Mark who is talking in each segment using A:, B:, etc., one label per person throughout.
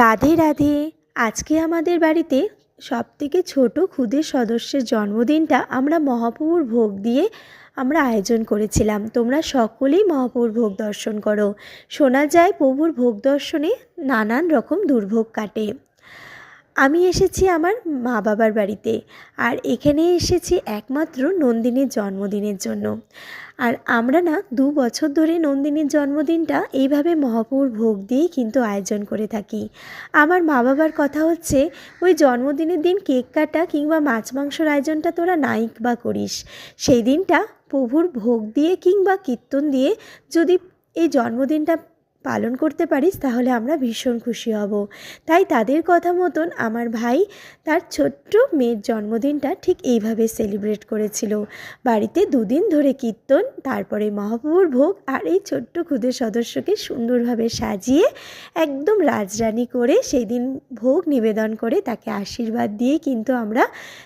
A: রাধে রাধে। আজকে আমাদের বাড়িতে সব থেকে ছোট ক্ষুদের সদস্যের জন্মদিনটা আমরা মহাপ্রভুর ভোগ দিয়ে আমরা আয়োজন করেছিলাম। তোমরা সকলেই মহাপুর ভোগ দর্শন করো। শোনা যায় প্রভুর ভোগ দর্শনে নানান রকম দুর্ভোগ কাটে। আমি এসেছি আমার মা বাবার বাড়িতে আর এখানে এসেছি একমাত্র নন্দিনীর জন্মদিনের জন্য। আর আমরা না দু বছর ধরে নন্দিনীর জন্মদিনটা এইভাবে মহাপুর ভোগ দিয়েই কিন্তু আয়োজন করে থাকি। আমার মা বাবার কথা হচ্ছে, ওই জন্মদিনের দিন কেক কাটা কিংবা মাছ মাংসর আয়োজনটা তোরা নাইক বা করিস। সেই দিনটা প্রভুর ভোগ দিয়ে কিংবা কীর্তন দিয়ে যদি এই জন্মদিনটা পালন করতে পারিস, তাহলে আমরা ভীষণ খুশি হব। তাই তাদের কথা মতন আমার ভাই তার ছোট্ট মেয়ের জন্মদিনটা ঠিক এইভাবে সেলিব্রেট করেছিল। বাড়িতে দুদিন ধরে কীর্তন, তারপরে মহাপ্রভুর ভোগ আর এই ছোট্ট ক্ষুদে সদস্যকে সুন্দরভাবে সাজিয়ে একদম রাজরানি করে সেই দিন ভোগ নিবেদন করে তাকে আশীর্বাদ দিয়ে কিন্তু আমরা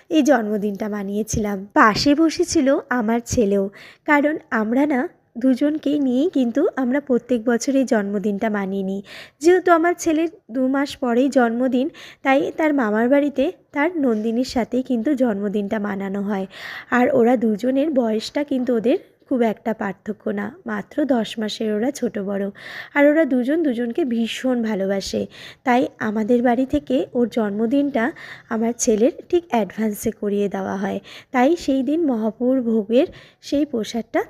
A: এই জন্মদিনটা মানিয়েছিলাম। পাশে বসেছিল আমার ছেলেও। কারণ আমরা না দুজনকেই নিয়েই কিন্তু আমরা প্রত্যেক বছর এই জন্মদিনটা মানিয়ে নিই। যেহেতু আমার ছেলের দু মাস পরেই জন্মদিন, তাই তার মামার বাড়িতে তার নন্দিনীর সাথেই কিন্তু জন্মদিনটা মানানো হয়। আর ওরা দুজনের বয়সটা কিন্তু ওদের খুব একটা পার্থক্য না, মাত্র দশ মাসের ওরা ছোট বড়। আর ওরা দুজন দুজনকে ভীষণ ভালোবাসে। তাই আমাদের বাড়ি থেকে ওর জন্মদিনটা আমার ছেলের ঠিক অ্যাডভান্সে করিয়ে দেওয়া হয়। তাই সেই দিন মহাপুর ভোগের সেই প্রসাদটা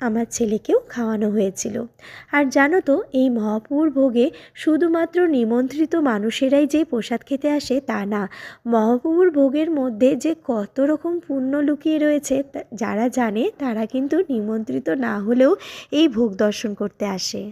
A: আমার ছেলেকেও খাওয়ানো হয়েছিল। আর জানো তো, এই মহাপুর ভোগে শুধুমাত্র নিমন্ত্রিত মানুষেরাই যে প্রসাদ খেতে আসে তা না মহাপুর ভোগের মধ্যে যে কত রকম পুণ্য লুকিয়ে রয়েছে যারা জানে তারা কিন্তু নিমন্ত্রিত না হলেও এই ভোগ দর্শন করতে আসে।